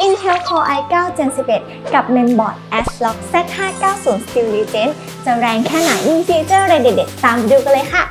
Intel Core i9 Gen 11 กับ Mainboard ASRock Z590 Steel Legend จะแรงแค่ไหนมีฟีเจอร์อะไรเด็ดๆ ตามดูกันเลยค่ะ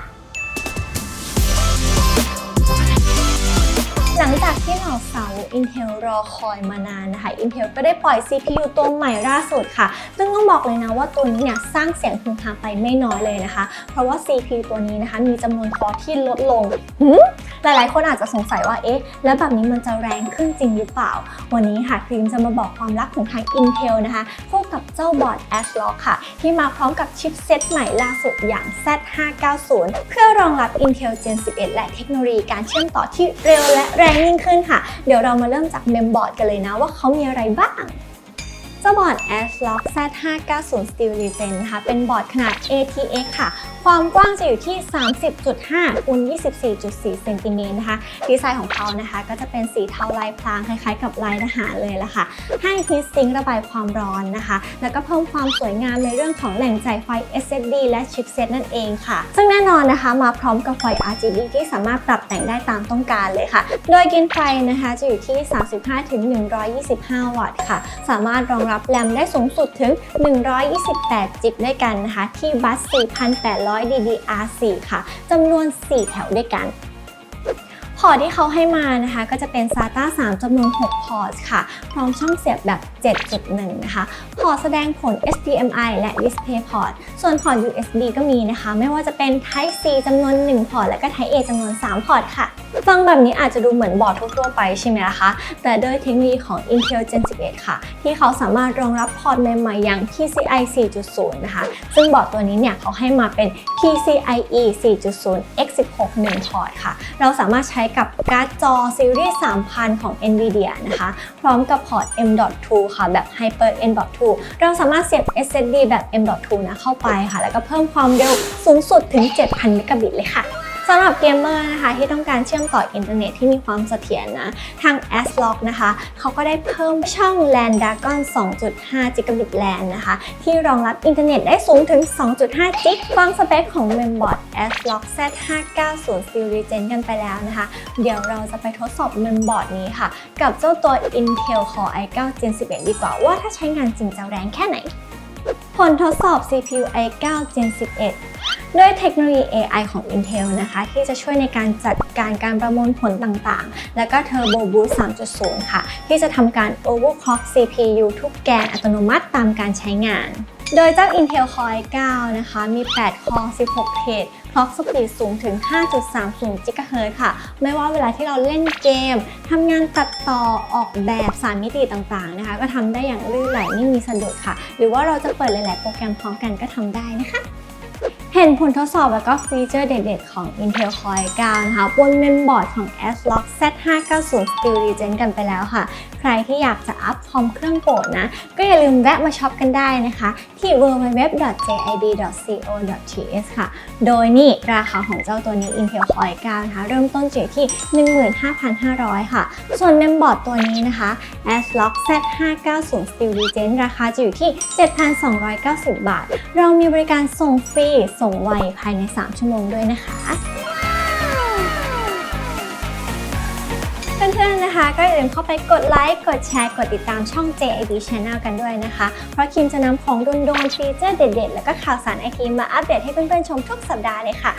หลังจากที่เหล่าเสา Intel รอคอยมานานนะคะ Intel ก็ได้ปล่อย CPU ตัวใหม่ล่าสุดค่ะ ซึ่งต้องบอกเลยนะว่าตัวนี้เนี่ยสร้างเสียงพึงพาไปไม่น้อยเลยนะคะ เพราะว่า CPU ตัวนี้นะคะมีจำนวนคอที่ลดลงหืมหลายๆ คนอาจจะสงสัยว่า เอ๊ะ แล้วแบบนี้มันจะแรงขึ้นจริงหรือเปล่า วันนี้ค่ะครีมจะมาบอกความลับของทาง Intel นะคะคู่กับเจ้าบอร์ด ASRock ค่ะ ที่มาพร้อมกับชิปเซตใหม่ล่าสุดอย่าง Z590 เพื่อรองรับ Intel Gen 11 และเทคโนโลยีการเชื่อมต่อที่เร็วและแรงยิ่งขึ้นค่ะ เดี๋ยวเรามาเริ่มจากเมมบอร์ดกันเลยนะว่าเขามีอะไรบ้างเจ้าบอร์ด ASRock Z590 Steel Legend นะคะเป็นบอร์ดขนาด ATX ค่ะความกว้างจะอยู่ที่ 30.5คูณ24.4เซนติเมตรนะคะ ดีไซน์ของเขานะคะ ก็จะเป็นสีเทาลายพรางคล้ายๆ กับลายทหารเลยละค่ะ ให้ฮีทซิงระบายความร้อนนะคะ แล้วก็เพิ่มความสวยงามในเรื่องของแหล่งจ่ายไฟ SSD และชิปเซตนั่นเองค่ะ ซึ่งแน่นอนนะคะมาพร้อมกับไฟ RGB ที่สามารถปรับแต่งได้ตามต้องการเลยค่ะ โดยกินไฟนะคะจะอยู่ที่ 35-125 วัตต์ค่ะ สามารถรองรับแรมได้สูงสุดถึง 128 จิกด้วยกันนะคะ ที่บัส 4,800 DDR4 ค่ะจำนวน 4 แถวด้วยกัน พอร์ตที่เขาให้มานะคะก็จะเป็น SATA 3จำนวน 6 พอร์ตค่ะ พร้อมช่องเสียบแบบ 7.1 นะคะ พอร์ตแสดงผล HDMI และ Display Port ส่วนพอร์ต USB ก็มีนะคะ ไม่ว่าจะเป็น Type C จำนวน 1 พอร์ต และก็ Type A จำนวน 3 พอร์ตค่ะฟังแบบนี้อาจจะดูเหมือนบอร์ดทั่วไปใช่ไหมล่ะคะ แต่ด้วยเทคโนโลยีของ Intel Gen 11 ค่ะ ที่เขาสามารถรองรับพอร์ตใหม่ๆอย่าง PCIe 4.0 นะคะ ซึ่งบอร์ดตัวนี้เนี่ยเขาให้มาเป็น PCIe 4.0 61 พอร์ตค่ะ เราสามารถใช้กับการ์ดจอซีรีส์ 3000 ของ NVIDIA นะคะ พร้อมกับพอร์ต M.2 ค่ะ แบบ Hyper M.2 เราสามารถเสียบ SSD แบบ M.2 นะเข้าไปค่ะ แล้วก็เพิ่มความเร็วสูงสุดถึง 7,000 เมกะบิตเลยค่ะ สำหรับเกมเมอร์นะคะที่ต้องการเชื่อมต่ออินเทอร์เน็ตที่มีความเสถียรนะ ทาง ASRock นะคะ เขาก็ได้เพิ่มช่อง LAN Dragon 2.5 Gigabit LAN นะคะ ที่รองรับอินเทอร์เน็ตได้สูงถึง 2.5จิกฟังสเปคของ Mainboard ASRock Z590 Steel Legend กันไปแล้วนะคะ เดี๋ยวเราจะไปทดสอบ Mainboard นี้ค่ะ กับเจ้าตัว Intel Core i9 Gen 11 ดีกว่าว่าถ้าใช้งานจริงจะแรงแค่ไหน ผลทดสอบ CPU i9 Gen 11 ด้วยเทคโนโลยี AI ของ Intel นะคะ ที่จะช่วยในการจัดการการประมวลผลต่างๆ แล้วก็ Turbo Boost 3.0 ค่ะ ที่จะทำการ overclock CPU ทุกแกนอัตโนมัติตามการใช้งานโดยเจ้า Intel Core i9 นะคะ มี 8 คอ 16 เทรด clock speed สูงถึง 5.30 GHz ค่ะ ไม่ว่าเวลาที่เราเล่นเกม ทำงานตัดต่อออกแบบสารมิติต่างๆนะคะ ก็ทำได้อย่างลื่นไหลไม่มีสะดุดค่ะ หรือว่าเราจะเปิดหลาย ๆ โปรแกรมพร้อมกันก็ทำได้นะคะ เห็นผลทดสอบแล้วก็ฟีเจอร์เด็ดๆ ของ Intel Core i9 นะคะบนเมนบอร์ดของ ASRock Z590 Steel Regen กันไปแล้วค่ะ ใครที่อยากจะอัพ คอมเครื่องโปรดนะ ก็อย่าลืมแวะมาช็อปกันได้นะคะ ที่ www.jid.co.th ค่ะ โดยนี่ราคาของเจ้าตัวนี้ Intel Core i9 นะคะเริ่มต้นอยู่ที่ 15,500 ค่ะ ส่วนเมมบอร์ดตัวนี้นะคะ ASRock Z590 Steel Legend ราคาจะอยู่ที่ 7,290 บาท เรามีบริการส่งฟรีส่งไวภายใน 3 ชั่วโมงด้วยนะคะ นะคะ ก็อย่าลืมเข้าไปกดไลค์กดแชร์กดติดตามช่อง JIB Channel กันด้วยนะคะ เพราะคิมจะนำของโดนๆฟีเจอร์เด็ดๆ แล้วก็ข่าวสารไอทีมาอัปเดตให้เพื่อนๆชมทุกสัปดาห์เลยค่ะ